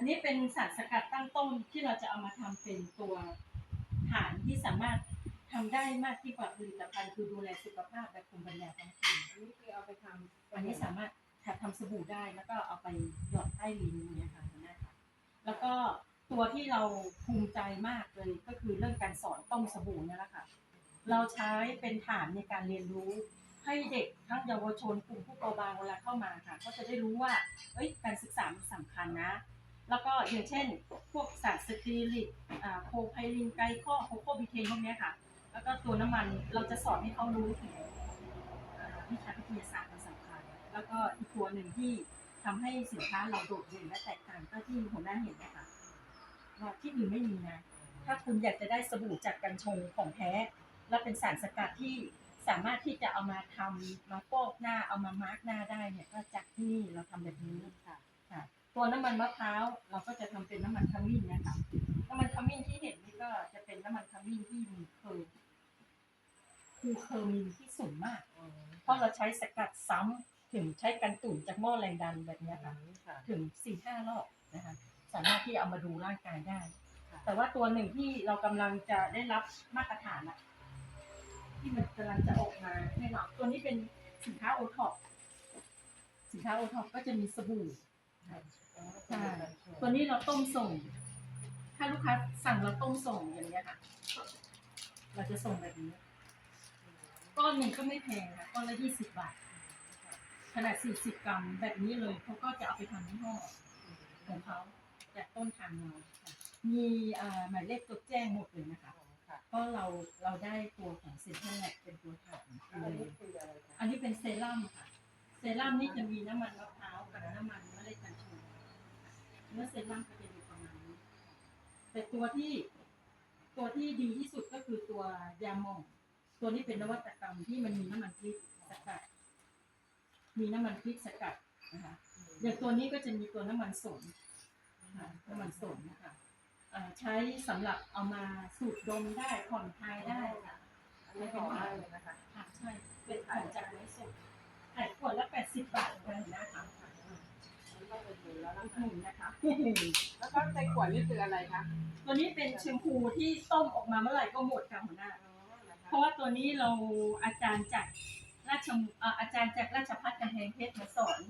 อันนี้เป็นสารสกัดตั้งต้นที่เราจะเอามาทำเป็นตัวฐานที่สามารถทำได้มากที่กว่าผลิตภัณฑ์คือดูแลสุขภาพแบบภูมิปัญญาท้องถิ่นอันนี้คือเอาไปทำอันนี้สามารถทำสบู่ได้แล้วก็เอาไปหยอดใต้ลิ้นอย่างเงี้ยค่ะคุณแม่ค่ะแล้วก็ตัวที่เราภูมิใจมากเลยก็คือเรื่องการสอนต้มสบู่นี่แหละค่ะ เราใช้เป็นฐานในการเรียนรู้ ให้เด็กทั้งเยาวชนกลุ่มผู้เปราะบางเวลาเข้ามาค่ะ ก็จะได้รู้ว่าเอ้ยการศึกษามันสำคัญนะ แล้วก็อย่างเช่น พวกสารสเตียริกโคไพลินไกลข้อโคโคบิเทนพวกนี้ค่ะ แล้วก็ตัวน้ำมันเราจะสอนให้เขารู้ถึงวิชาวิทยาศาสตร์มันสำคัญ แล้วก็อีกตัวหนึ่งที่ทำให้สินค้าเราโดดเด่นและแตกต่างก็ที่หัวหน้าเห็นนะคะว่าที่อื่นไม่มีนะ ถ้าคุณอยากจะได้สบู่จากกัญชงของแท้ และเป็นสารสกัดที่สามารถที่จะเอามาทำมาโปกหน้าเอามามาร์กหน้าได้เนี่ยก็จากที่นี่เราทำแบบนี้ค่ะ ตัวน้ำมันมะพร้าวเราก็จะทำเป็นน้ำมันขมิ้นนะคะน้ำมันขมิ้นที่เห็นนี่ก็จะเป็นน้ำมันขมิ้นที่มีเคอร์คือเคอร์มินที่สูงมาก เพราะเราใช้สกัดซ้ำถึงใช้กันตุ๋นจากหม้อแรงดันแบบเนี้ยค่ะค่ะ ถึงสี่ห้ารอบนะคะ สามารถที่เอามาดูร่างกายได้ค่ะแต่ว่าตัวหนึ่งที่เรากำลังจะได้รับมาตรฐานอะที่มันกำลังจะออกมาให้เราตัวนี้เป็นสินค้าโอท็อปสินค้าโอท็อปก็จะมีสบู่ ใช่ตัวนี้เราต้มส่ง ถ้าลูกค้าสั่งเราต้มส่งอย่างเงี้ยค่ะ เราจะส่งแบบนี้ก้อนหนึ่งก็ไม่แพงค่ะก้อนละยี่สิบบาท ขนาด40กรัมแบบนี้เลยเขาก็จะเอาไปทำยี่ห้อของเขาจากต้นทางเราค่ะมีเอ่อหมายเลขตัวแจ้งหมดเลยนะคะค่ะเพราะเราเราได้ตัวของเซนเทอร์แลกเป็นตัวฐานอันเลนี้ยคืออะไรคะอันนี้เป็นเซรั่มค่ะ เซรั่มนี่จะมีน้ำมันมะพร้าวกับน้ำมันมะเร็ดกัญชงเนื้อเซรั่มก็จะมีประมาณนี้ แต่ตัวที่ตัวที่ดีที่สุดก็คือตัวยาหมอง ตัวนี้เป็นนวัตกรรมที่มันมีน้ำมันพริกสกัด มีน้ำมันพริกสกัดนะคะอย่างตัวนี้ก็จะมีตัวน้ำมันสนค่ะน้ำมันสนนะคะเอ่อใช้สำหรับเอามาสูดดมได้ผ่อนคลายได้ค่ะอันนี้ของได้เลยนะคะค่ะใช่เป็นของจากไม้สดขายขวดละ80บาทกันนะคะมันก็เป็น อยู่แล้วนะหนึ่งนะคะ แล้วก็ในขวดนี่คืออะไรคะตัวนี้เป็นแชมพูที่ต้มออกมาเมื่อไหร่ก็หมดค่ะหัวหน้าอ๋อนะคะเพราะว่าตัวนี้เราอาจารย์จากราชมเอ่ออาจารย์จากราชพัฒกำแพงเพชรมาสอน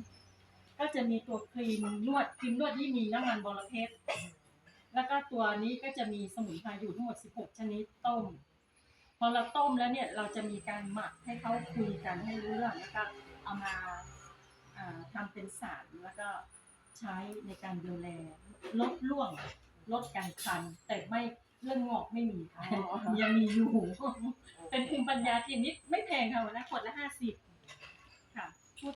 ก็จะมีตัวครีมนวดครีมนวดที่มีน้ำมันบอระเพ็ดแล้วก็ตัวนี้ก็จะมีสมุนไพรอยู่ทั้งหมด 16 ชนิดต้ม พอเราต้มแล้วเนี่ยเราจะมีการหมักให้เขาคุยกันให้รู้เรื่องแล้วก็เอามาอ่าทำเป็นสารแล้วก็ ใช้ในการดูแลลดร่วงลดการคัน แต่ไม่เรื่องงอกไม่มีค่ะยังมีอยู่ เป็นภูมิปัญญาที่นิดไม่แพงค่ะวันนะขวดละห้าสิบ